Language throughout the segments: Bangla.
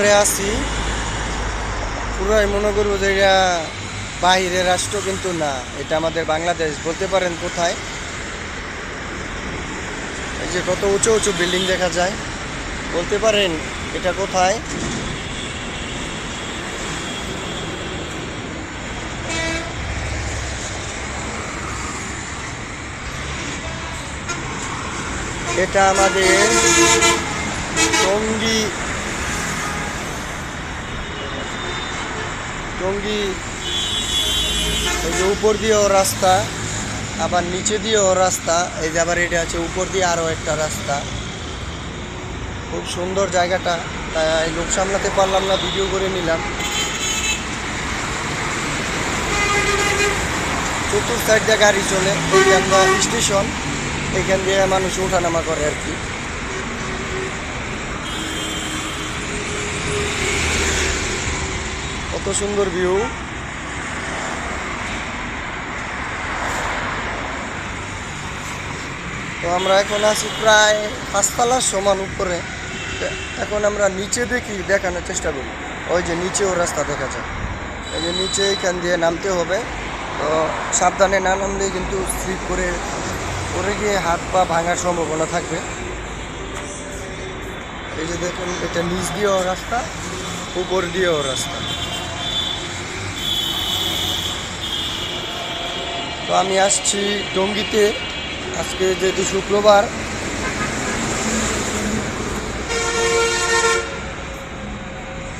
করে আসি পুরাই মনে করব যে এটা বাহিরের রাষ্ট্র কিন্তু না, এটা আমাদের বাংলাদেশ। বলতে পারেন কোথায়? এই যে কত উঁচু উঁচু বিল্ডিং দেখা যায়। বলতে পারেন এটা কোথায়? এটা আমাদের টঙ্গী টঙ্গী এই যে উপর দিয়েও রাস্তা, আবার নিচে দিয়েও রাস্তা, এই যে আবার এটা আছে উপর দিয়ে আরও একটা রাস্তা। খুব সুন্দর জায়গাটা, তাই লোক সামলাতে পারলাম না, ভিডিও করে নিলাম। চতুর সাইড গাড়ি চলে এইখানটা স্টেশন এখান দিয়ে মানুষ ওঠানামা করে আর কি। সুন্দর ভিউ তো আমরা এখন আছি প্রায় পাঁচতলার সমান উপরে। এখন আমরা নিচে দেখি, দেখানোর চেষ্টা করি। ওই যে নিচেও রাস্তা দেখা যায়। এই যে নিচে এখান দিয়ে নামতে হবে। তো সাবধানে না নামলে কিন্তু স্লিপ করে পরে গিয়ে হাত পা ভাঙার সম্ভাবনা থাকবে। এই যে দেখুন, এটা নিচ দিয়েও রাস্তা, উপর দিয়েও রাস্তা। তো আমি আসছি টঙ্গিতে। আজকে যেহেতু শুক্রবার।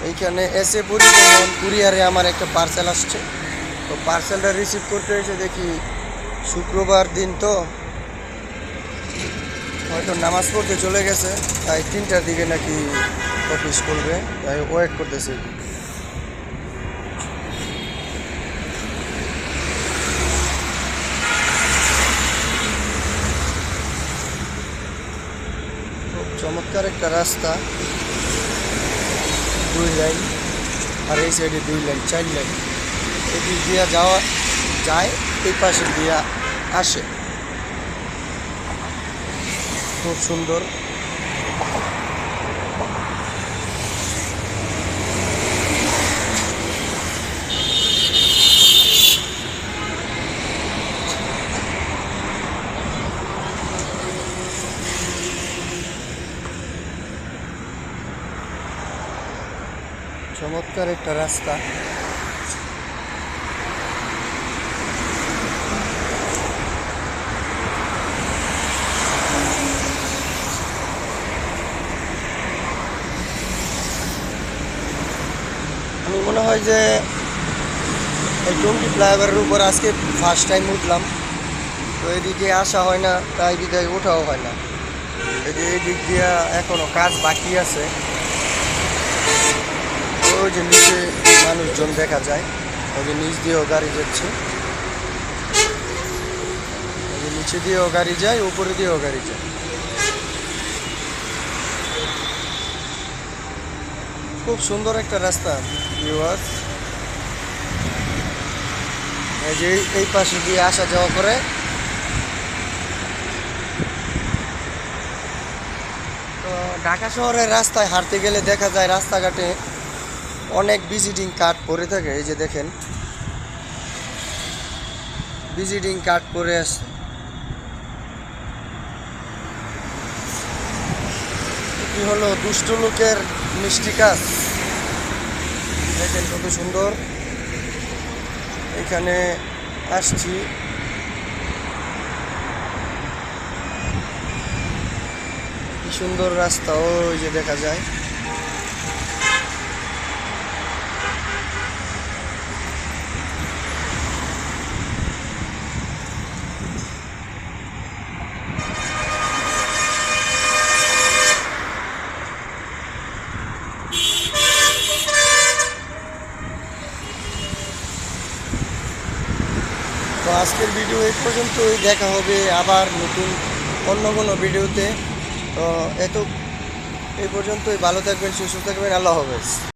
এইখানে এসে পরিবহন কুরিয়ারে আমার একটা পার্সেল আসছে। তো পার্সেলটা রিসিভ করতে এসে দেখি শুক্রবার দিন তো। হয়তো নামাজ পড়তে চলে গেছে, তাই তিনটার দিকে নাকি অফিস করবে তাই ওয়েট করতেছি খুব চমৎকার একটা রাস্তা। দুই লাইন, আর এই সাইডে দুই লাইন, চার লাইন। এদিক দিয়া যাওয়া যায়, এই পাশে দিয়া আসে। খুব সুন্দর। চমৎকার একটা রাস্তা। আমি মনে হয় যে এই টঙ্গি ফ্লাইওভারের উপর আজকে ফার্স্ট টাইম উঠলাম। তো এদিকে আসা হয় না, তাই বিদায় ওঠাও হয় না। এই দিক দিয়ে এখনও কাজ বাকি আছে। ওই যে নিচে মানুষজন দেখা যায়, ওই যে নিচ দিয়েও গাড়ি যাচ্ছে। ওই যে নিচে দিয়েও গাড়ি যায়, উপরে দিয়েও গাড়ি যায়। খুব সুন্দর একটা রাস্তা ভিউয়ার্স এই যে এই- পাশে দিয়ে আসা যাওয়া করে। ঢাকা শহরের রাস্তায় হাঁটতে গেলে দেখা যায় রাস্তাঘাটে অনেক ভিজিটিং কার্ড পরে থাকে, এই যে দেখেন। ভিজিটিং কার্ড পরে আসছে। কি হলো দুষ্ট লোকের মিষ্টি কাজ। দেখেন কত সুন্দর। এখানে আসছি। কি সুন্দর রাস্তা, ওই যে দেখা যায় তো আজকের ভিডিও এই পর্যন্তই, দেখা হবে আবার নতুন অন্য কোনো ভিডিওতে তো এত এই পর্যন্তই, ভালো থাকবেন, সুস্থ থাকবেন, আল্লাহ হাফেজ।